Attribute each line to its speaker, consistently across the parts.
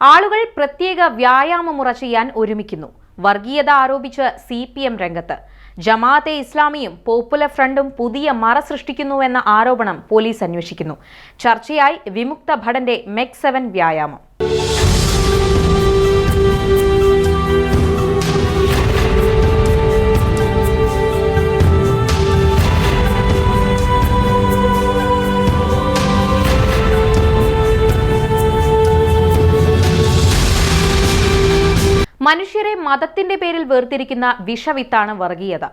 Speaker 1: ആളുകൾ പ്രത്യേക വ്യായാമമുറ ചെയ്യാൻ ഒരുമിക്കുന്നു. വർഗീയത ആരോപിച്ച് സി പി എം രംഗത്ത്. ജമാഅത്തെ ഇസ്ലാമിയും പോപ്പുലർ ഫ്രണ്ടും പുതിയ മറ സൃഷ്ടിക്കുന്നുവെന്ന ആരോപണം പോലീസ് അന്വേഷിക്കുന്നു. ചർച്ചയായി വിമുക്ത ഭടന്റെ മെക് സെവൻ വ്യായാമം. മനുഷ്യരെ മതത്തിന്റെ പേരിൽ വേർതിരിക്കുന്ന വിഷവിത്താണ് വർഗീയത.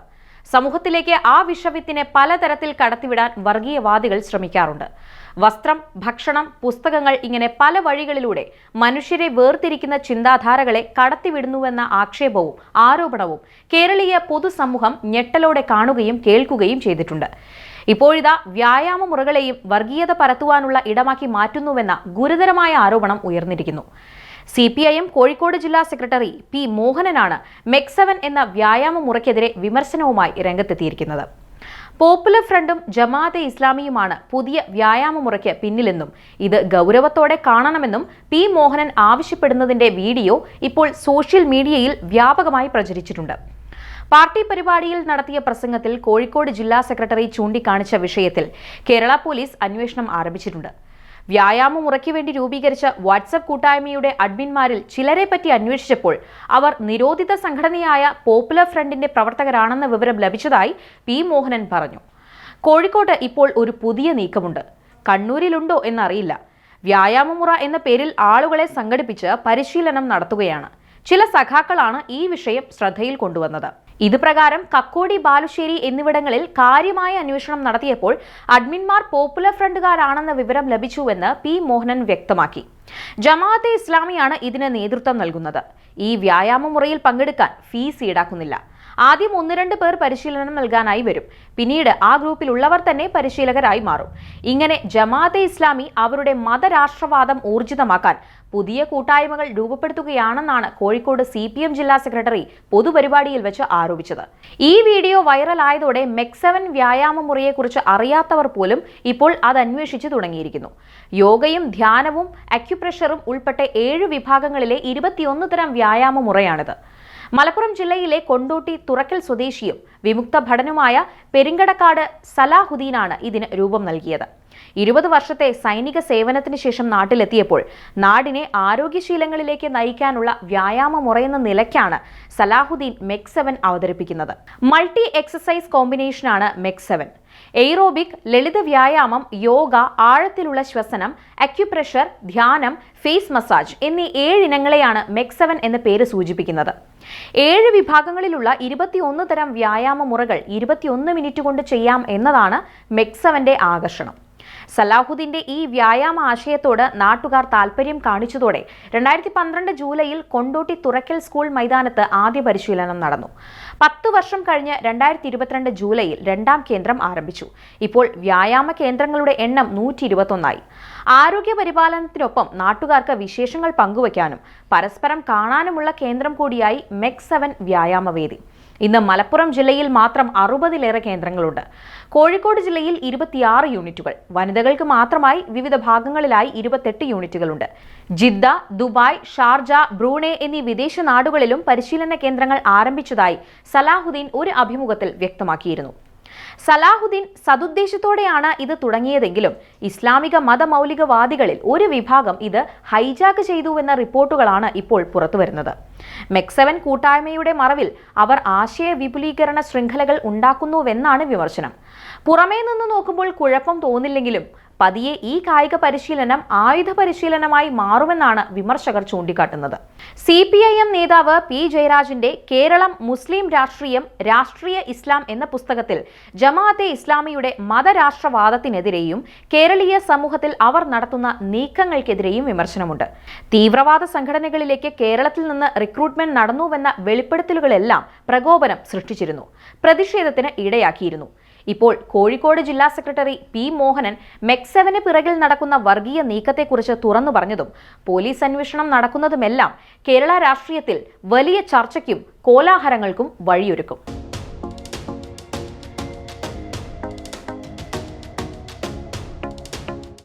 Speaker 1: സമൂഹത്തിലേക്ക് ആ വിഷവിത്തിനെ പലതരത്തിൽ കടത്തിവിടാൻ വർഗീയവാദികൾ ശ്രമിക്കാറുണ്ട്. വസ്ത്രം ഭക്ഷണം പുസ്തകങ്ങൾ ഇങ്ങനെ പല വഴികളിലൂടെ മനുഷ്യരെ വേർതിരിക്കുന്ന ചിന്താധാരകളെ കടത്തിവിടുന്നുവെന്ന ആക്ഷേപവും ആരോപണവും കേരളീയ പൊതുസമൂഹം ഞെട്ടലോടെ കാണുകയും കേൾക്കുകയും ചെയ്തിട്ടുണ്ട്. ഇപ്പോഴിതാ വ്യായാമ മുറകളെയും വർഗീയത പരത്തുവാനുള്ള ഇടമാക്കി മാറ്റുന്നുവെന്ന ഗുരുതരമായ ആരോപണം ഉയർന്നിരിക്കുന്നു. C P I M Kozhikode ജില്ലാ സെക്രട്ടറി പി മോഹനനാണ് മെക്സവൻ എന്ന വ്യായാമ മുറയ്ക്കെതിരെ വിമർശനവുമായി രംഗത്തെത്തിയിരിക്കുന്നത്. പോപ്പുലർ ഫ്രണ്ടും ജമാഅത്തെ ഇസ്ലാമിയുമാണ് പുതിയ വ്യായാമ മുറയ്ക്ക് പിന്നിലെന്നും ഇത് ഗൗരവത്തോടെ കാണണമെന്നും പി മോഹനൻ ആവശ്യപ്പെടുന്നതിന്റെ വീഡിയോ ഇപ്പോൾ സോഷ്യൽ മീഡിയയിൽ വ്യാപകമായി പ്രചരിച്ചിട്ടുണ്ട്. പാർട്ടി പരിപാടിയിൽ നടത്തിയ പ്രസംഗത്തിൽ കോഴിക്കോട് ജില്ലാ സെക്രട്ടറി ചൂണ്ടിക്കാണിച്ച വിഷയത്തിൽ കേരള പോലീസ് അന്വേഷണം ആരംഭിച്ചിട്ടുണ്ട്. വ്യായാമ മുറയ്ക്ക് വേണ്ടി രൂപീകരിച്ച വാട്സപ്പ് കൂട്ടായ്മയുടെ അഡ്മിൻമാരിൽ ചിലരെ പറ്റി അന്വേഷിച്ചപ്പോൾ അവർ നിരോധിത സംഘടനയായ പോപ്പുലർ ഫ്രണ്ടിന്റെ പ്രവർത്തകരാണെന്ന വിവരം ലഭിച്ചതായി പി മോഹനൻ പറഞ്ഞു. കോഴിക്കോട്ട് ഇപ്പോൾ ഒരു പുതിയ നീക്കമുണ്ട്. കണ്ണൂരിലുണ്ടോ എന്നറിയില്ല. വ്യായാമമുറ എന്ന പേരിൽ ആളുകളെ സംഘടിപ്പിച്ച് പരിശീലനം നടത്തുകയാണ്. ചില സഖാക്കളാണ് ഈ വിഷയം ശ്രദ്ധയിൽ കൊണ്ടുവന്നത്. ഇത് പ്രകാരം കക്കോടി ബാലുശ്ശേരി എന്നിവിടങ്ങളിൽ കാര്യമായ അന്വേഷണം നടത്തിയപ്പോൾ അഡ്മിൻമാർ പോപ്പുലർ ഫ്രണ്ടുകാരാണെന്ന വിവരം ലഭിച്ചുവെന്ന് പി മോഹനൻ വ്യക്തമാക്കി. ജമാഅത്തെ ഇസ്ലാമിയാണ് ഇതിന് നേതൃത്വം നൽകുന്നത്. ഈ വ്യായാമ മുറയിൽ പങ്കെടുക്കാൻ ഫീസ് ഈടാക്കുന്നില്ല. ആദ്യം ഒന്ന് രണ്ട് പേർ പരിശീലനം നൽകാനായി വരും. പിന്നീട് ആ ഗ്രൂപ്പിലുള്ളവർ തന്നെ പരിശീലകരായി മാറും. ഇങ്ങനെ ജമാഅത്തെ ഇസ്ലാമി അവരുടെ മതരാഷ്ട്രവാദം ഊർജിതമാക്കാൻ പുതിയ കൂട്ടായ്മകൾ രൂപപ്പെടുത്തുകയാണെന്നാണ് കോഴിക്കോട് സി പി എം ജില്ലാ സെക്രട്ടറി പൊതുപരിപാടിയിൽ വെച്ച് ആരോപിച്ചത്. ഈ വീഡിയോ വൈറലായതോടെ മെക്സവൻ വ്യായാമ മുറിയെക്കുറിച്ച് അറിയാത്തവർ പോലും ഇപ്പോൾ അത് അന്വേഷിച്ചു തുടങ്ങിയിരിക്കുന്നു. യോഗയും ധ്യാനവും അക്യുപ്രഷറും ഉൾപ്പെട്ട ഏഴ് വിഭാഗങ്ങളിലെ ഇരുപത്തിയൊന്ന് തരം വ്യായാമ മുറയാണിത് മലപ്പുറം ജില്ലയിലെ കൊണ്ടോട്ടി തുറക്കൽ സ്വദേശിയും വിമുക്ത ഭടനുമായ പെരിങ്കടക്കാട് സലാഹുദ്ദീനാണ് ഇതിന് രൂപം നൽകിയത്. ഇരുപത് വർഷത്തെ സൈനിക സേവനത്തിന് ശേഷം നാട്ടിലെത്തിയപ്പോൾ നാടിനെ ആരോഗ്യശീലങ്ങളിലേക്ക് നയിക്കാനുള്ള വ്യായാമ മുറയെന്ന നിലയ്ക്കാണ് സലാഹുദ്ദീൻ മെക് സെവൻ അവതരിപ്പിക്കുന്നത്. മൾട്ടി എക്സസൈസ് കോമ്പിനേഷനാണ് മെക് സെവൻ. എയ്റോബിക് ലളിത വ്യായാമം യോഗ ആഴത്തിലുള്ള ശ്വസനം അക്യുപ്രഷർ ധ്യാനം ഫേസ് മസാജ് എന്നീ ഏഴിനങ്ങളെയാണ് മെക് സെവൻ എന്ന പേര് സൂചിപ്പിക്കുന്നത്. ഏഴ് വിഭാഗങ്ങളിലുള്ള ഇരുപത്തിയൊന്ന് തരം വ്യായാമ മുറകൾ ഇരുപത്തിയൊന്ന് മിനിറ്റ് കൊണ്ട് ചെയ്യാം എന്നതാണ് മെക് സെവന്റെ ആകർഷണം. സലാഹുദ്ദീന്റെ ഈ വ്യായാമ ആശയത്തോട് നാട്ടുകാർ താൽപര്യം കാണിച്ചതോടെ രണ്ടായിരത്തി പന്ത്രണ്ട് ജൂലൈയിൽ കൊണ്ടോട്ടി തുറക്കൽ സ്കൂൾ മൈതാനത്ത് ആദ്യ പരിശീലനം നടന്നു. പത്ത് വർഷം കഴിഞ്ഞ് രണ്ടായിരത്തി ഇരുപത്തിരണ്ട് ജൂലൈയിൽ രണ്ടാം കേന്ദ്രം ആരംഭിച്ചു. ഇപ്പോൾ വ്യായാമ കേന്ദ്രങ്ങളുടെ എണ്ണം നൂറ്റി ഇരുപത്തൊന്നായി ആരോഗ്യ പരിപാലനത്തിനൊപ്പം നാട്ടുകാർക്ക് വിശേഷങ്ങൾ പങ്കുവയ്ക്കാനും പരസ്പരം കാണാനുമുള്ള കേന്ദ്രം കൂടിയായി മെക് സെവൻ വ്യായാമവേദി. ഇന്ന് മലപ്പുറം ജില്ലയിൽ മാത്രം അറുപതിലേറെ കേന്ദ്രങ്ങളുണ്ട്. കോഴിക്കോട് ജില്ലയിൽ ഇരുപത്തിയാറ് യൂണിറ്റുകൾ. വനിതകൾക്ക് മാത്രമായി വിവിധ ഭാഗങ്ങളിലായി ഇരുപത്തെട്ട് യൂണിറ്റുകളുണ്ട്. ജിദ്ദ ദുബായ് ഷാർജ ബ്രൂണെ എന്നീ വിദേശ നാടുകളിലും പരിശീലന കേന്ദ്രങ്ങൾ ആരംഭിച്ചതായി സലാഹുദ്ദീൻ ഒരു അഭിമുഖത്തിൽ വ്യക്തമാക്കിയിരുന്നു. സലാഹുദ്ദീൻ സതുദ്ദേശത്തോടെയാണ് ഇത് തുടങ്ങിയതെങ്കിലും ഇസ്ലാമിക മതമൗലികവാദികളിൽ ഒരു വിഭാഗം ഇത് ഹൈജാക്ക് ചെയ്തുവെന്ന റിപ്പോർട്ടുകളാണ് ഇപ്പോൾ പുറത്തുവരുന്നത്. മെക്സവൻ കൂട്ടായ്മയുടെ മറവിൽ അവർ ആശയ വിപുലീകരണ ശൃംഖലകൾ ഉണ്ടാക്കുന്നുവെന്നാണ് വിമർശനം. പുറമേ നിന്ന് നോക്കുമ്പോൾ കുഴപ്പം തോന്നില്ലെങ്കിലും പതിയെ ഈ കായിക പരിശീലനം ആയുധ പരിശീലനമായി മാറുമെന്നാണ് വിമർശകർ ചൂണ്ടിക്കാട്ടുന്നത്. സി പി ഐ എം നേതാവ് പി ജയരാജിന്റെ കേരളം മുസ്ലിം രാഷ്ട്രീയം രാഷ്ട്രീയ ഇസ്ലാം എന്ന പുസ്തകത്തിൽ ജമാഅത്തെ ഇസ്ലാമിയുടെ മതരാഷ്ട്രവാദത്തിനെതിരെയും കേരളീയ സമൂഹത്തിൽ അവർ നടത്തുന്ന നീക്കങ്ങൾക്കെതിരെയും വിമർശനമുണ്ട്. തീവ്രവാദ സംഘടനകളിലേക്ക് കേരളത്തിൽ നിന്ന് റിക്രൂട്ട്മെന്റ് നടന്നുവെന്ന വെളിപ്പെടുത്തലുകളെല്ലാം പ്രകോപനം സൃഷ്ടിച്ചിരുന്നു. പ്രതിഷേധത്തിന് ഇടയാക്കിയിരുന്നു. ഇപ്പോൾ കോഴിക്കോട് ജില്ലാ സെക്രട്ടറി പി മോഹനൻ മെക്സവന് പിറകിൽ നടക്കുന്ന വർഗീയ നീക്കത്തെക്കുറിച്ച് തുറന്നു പറഞ്ഞതും പോലീസ് അന്വേഷണം നടക്കുന്നതുമെല്ലാം കേരള രാഷ്ട്രീയത്തിൽ വലിയ ചർച്ചയ്ക്കും കോലാഹലങ്ങൾക്കും വഴിയൊരുക്കും.